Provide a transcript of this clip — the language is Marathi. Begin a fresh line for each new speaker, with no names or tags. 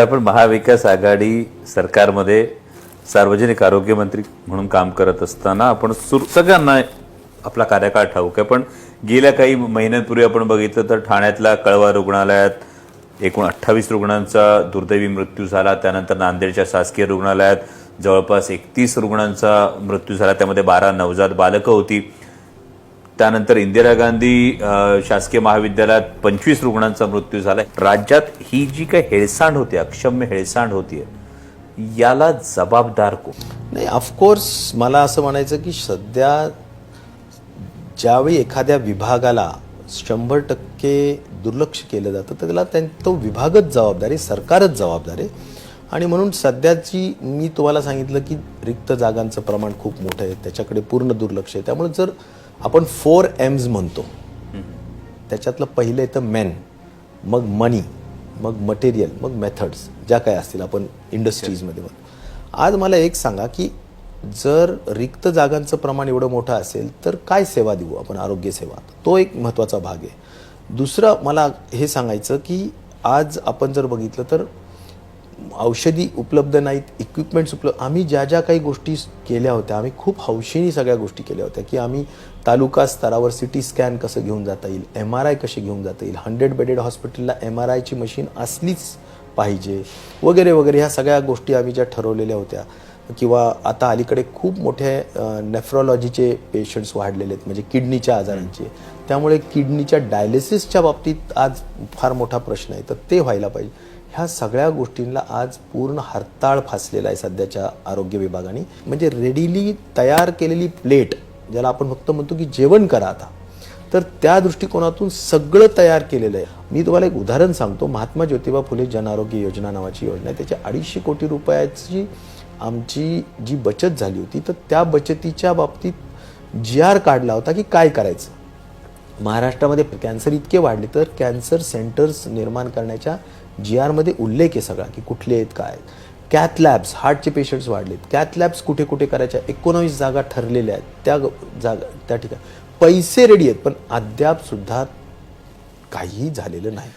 आपण महाविकास आघाडी सरकारमध्ये सार्वजनिक आरोग्य मंत्री म्हणून काम करत असताना आपण सुर सगळ्यांना आपला कार्यकाळ ठाऊक आहे. पण गेल्या काही महिन्यांपूर्वी आपण बघितलं तर ठाण्यातल्या कळवा रुग्णालयात एकूण अठ्ठावीस रुग्णांचा दुर्दैवी मृत्यू झाला. त्यानंतर नांदेडच्या शासकीय रुग्णालयात जवळपास एकतीस रुग्णांचा मृत्यू झाला. त्यामध्ये बारा नवजात बालकं होती. त्यानंतर इंदिरा गांधी शासकीय महाविद्यालयात पंचवीस रुग्णांचा मृत्यू झालाय. राज्यात ही जी काही हेळसांड होती अक्षम्य हेळसांड होती याला जबाबदार कोण?
नाही ऑफकोर्स मला असं म्हणायचं की सध्या ज्यावेळी एखाद्या विभागाला शंभर टक्के दुर्लक्ष केलं जातं तर त्याला त्या तो विभागच जबाबदार आहे सरकारच जबाबदार. आहे आणि म्हणून सध्याची मी तुम्हाला सांगितलं की रिक्त जागांचं प्रमाण खूप मोठं आहे त्याच्याकडे पूर्ण दुर्लक्ष आहे. त्यामुळे जर आपण फोर एम्स म्हणतो. त्याच्यातलं पहिलं येतं मॅन मग मनी मग मटेरियल मग मेथड्स ज्या काय असतील आपण इंडस्ट्रीजमध्ये म्हणतो आज मला एक सांगा की जर रिक्त जागांचं प्रमाण एवढं मोठं असेल तर काय सेवा देऊ आपण? आरोग्य सेवा. तो एक महत्त्वाचा भाग आहे. दुसरं मला हे सांगायचं की आज आपण जर बघितलं तर औषधी उपलब्ध नाहीत इक्विपमेंट्स उपलब्ध. आम्ही ज्या ज्या काही गोष्टी केल्या होत्या आम्ही खूप हौशीने सगळ्या गोष्टी केल्या होत्या की आम्ही तालुका स्तरावर सी टी स्कॅन कसं घेऊन जाता येईल एम आर आय कसे घेऊन जाता येईल हंड्रेड बेडेड हॉस्पिटलला एम आर आयची मशीन असलीच पाहिजे वगैरे वगैरे ह्या सगळ्या गोष्टी आम्ही ज्या ठरवलेल्या होत्या किंवा आता अलीकडे खूप मोठे नेफ्रॉलॉजीचे पेशंट्स वाढलेले आहेत म्हणजे किडनीच्या आजारांचे. त्यामुळे किडनीच्या डायलिसिसच्या बाबतीत आज फार मोठा प्रश्न आहे तर ते व्हायला पाहिजे. ह्या सगळ्या गोष्टींना आज पूर्ण हरताळ फासलेला आहे सध्याच्या आरोग्य विभागाने. म्हणजे रेडीली तयार केलेली प्लेट ज्याला आपण फक्त म्हणतो की जेवण करा आता तर त्या दृष्टिकोनातून सगळं तयार केलेलं आहे. मी तुम्हाला एक उदाहरण सांगतो. महात्मा ज्योतिबा फुले जन आरोग्य योजना नावाची योजना आहे. त्याच्या अडीचशे कोटी रुपयाची आमची जी बचत झाली होती तर त्या बचतीच्या बाबतीत जी आर काढला होता की काय करायचं. महाराष्ट्रामध्ये कॅन्सर इतके वाढले तर कॅन्सर सेंटर्स निर्माण करण्याच्या जी आरमध्ये उल्लेख आहे सगळा की कुठले आहेत काय आहेत. कॅथ लॅब्स हार्टचे पेशंट्स वाढलेत. कॅथ लॅब्स कुठे कुठे करायच्या? एकोणावीस जागा ठरलेल्या आहेत. त्या जागा त्या ठिकाणी. पैसे रेडी आहेत पण अद्याप सुद्धा काहीही झालेलं नाही.